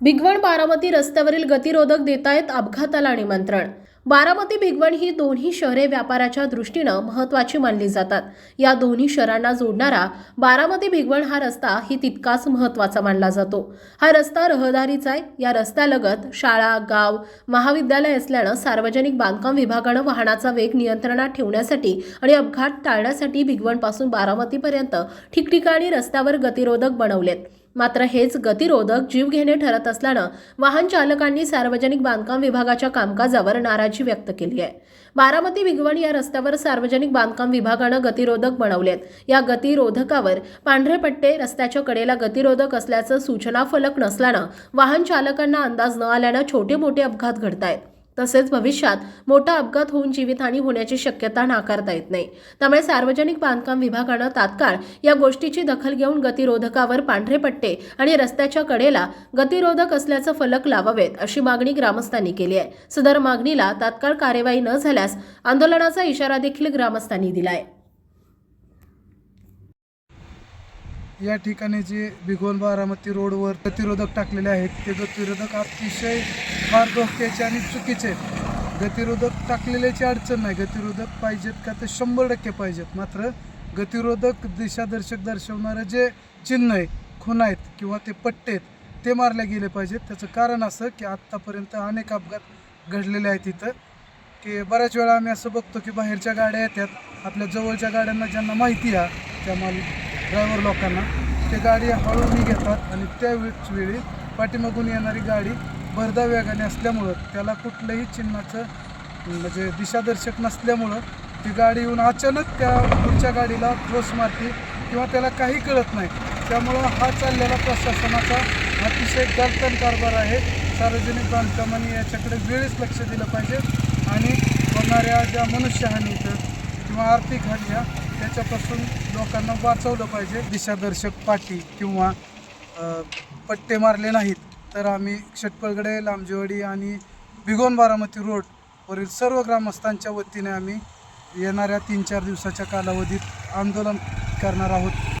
भिगवण बारामती रस्त्यावरील गतिरोधक देतायत अपघाताला निमंत्रण. बारामती भिगवण ही दोन्ही शहरे व्यापाराच्या दृष्टीनं महत्त्वाची मानली जातात. या दोन्ही शहरांना जोडणारा बारामती भिगवण हा रस्ता ही तितकाच महत्त्वाचा मानला जातो. हा रस्ता रहदारीचा आहे. या रस्त्यालगत शाळा गाव महाविद्यालय असल्यानं सार्वजनिक बांधकाम विभागानं वाहनाचा वेग नियंत्रणात ठेवण्यासाठी आणि अपघात टाळण्यासाठी भिगवणपासून बारामतीपर्यंत ठिकठिकाणी रस्त्यावर गतिरोधक बनवलेत. मात्र हेच गतिरोधक जीवघेणे ठरत असल्यानं वाहन चालकांनी सार्वजनिक बांधकाम विभागाच्या कामकाजावर नाराजी व्यक्त केली आहे. बारामती विगवण या रस्त्यावर सार्वजनिक बांधकाम विभागानं गतिरोधक बनवलेत. या गतिरोधकावर पांढरे पट्टे रस्त्याच्या कडेला गतिरोधक असल्याचं सूचना फलक नसल्यानं वाहन चालकांना अंदाज न आल्यानं छोटे मोठे अपघात घडत आहेत तसेच भविष्यात मोठा अपघात होऊन जीवितहानी होण्याची शक्यता नाकारता येत नाही. त्यामुळे सार्वजनिक बांधकाम विभागानं तात्काळ या गोष्टीची दखल घेऊन गतिरोधकावर पांढरे पट्टे आणि रस्त्याच्या कडेला गतिरोधक असल्याचं फलक लावावेत अशी मागणी ग्रामस्थांनी केली आहे. सदर मागणीला तात्काळ कार्यवाही न झाल्यास आंदोलनाचा इशारा देखील ग्रामस्थांनी दिलाय. या ठिकाणी जे भिगवण बारामती रोडवर गतिरोधक टाकलेले आहेत ते गतिरोधक अतिशय फार धोक्याचे आणि चुकीचे आहेत. गतिरोधक टाकलेल्याची अडचण नाही. गतिरोधक पाहिजेत का तर शंभर टक्के पाहिजेत. मात्र गतिरोधक दिशादर्शक दर्शवणारं जे चिन्ह आहे खून आहेत किंवा ते पट्टे आहेत ते मारले गेले पाहिजेत. त्याचं कारण असं की आत्तापर्यंत अनेक अपघात घडलेले आहेत इथं. की बऱ्याच वेळा आम्ही असं बघतो की बाहेरच्या गाड्या येतात. आपल्या जवळच्या गाड्यांना ज्यांना माहिती आहे त्या माल ड्रायव्हर लोकांना ते गाडी हळूनी घेतात आणि त्यावेळेस वेळी पाठीमागून येणारी गाडी भरदा वेगाने असल्यामुळं त्याला कुठलंही चिन्हाचं म्हणजे दिशादर्शक नसल्यामुळं ती गाडी येऊन अचानक त्या पुढच्या गाडीला ठोस मारते किंवा त्याला काही कळत नाही. त्यामुळं हा चाललेला प्रशासनाचा अतिशय गलतन कारभार आहे. सार्वजनिक बांधकामांनी याच्याकडे वेळेस लक्ष दिलं पाहिजे आणि होणाऱ्या ज्या मनुष्यहानीचं किंवा आर्थिक हानी ह्या त्याच्यापासून लोकांना वाचवलं पाहिजे. दिशादर्शक पाटी किंवा पट्टे मारले नाहीत तर आम्ही षटपळगडे लांबजेवाडी आणि भिगोन बारामती रोड वरील सर्व ग्रामस्थांच्या वतीने आम्ही येणाऱ्या तीन चार दिवसाच्या कालावधीत आंदोलन करणार आहोत.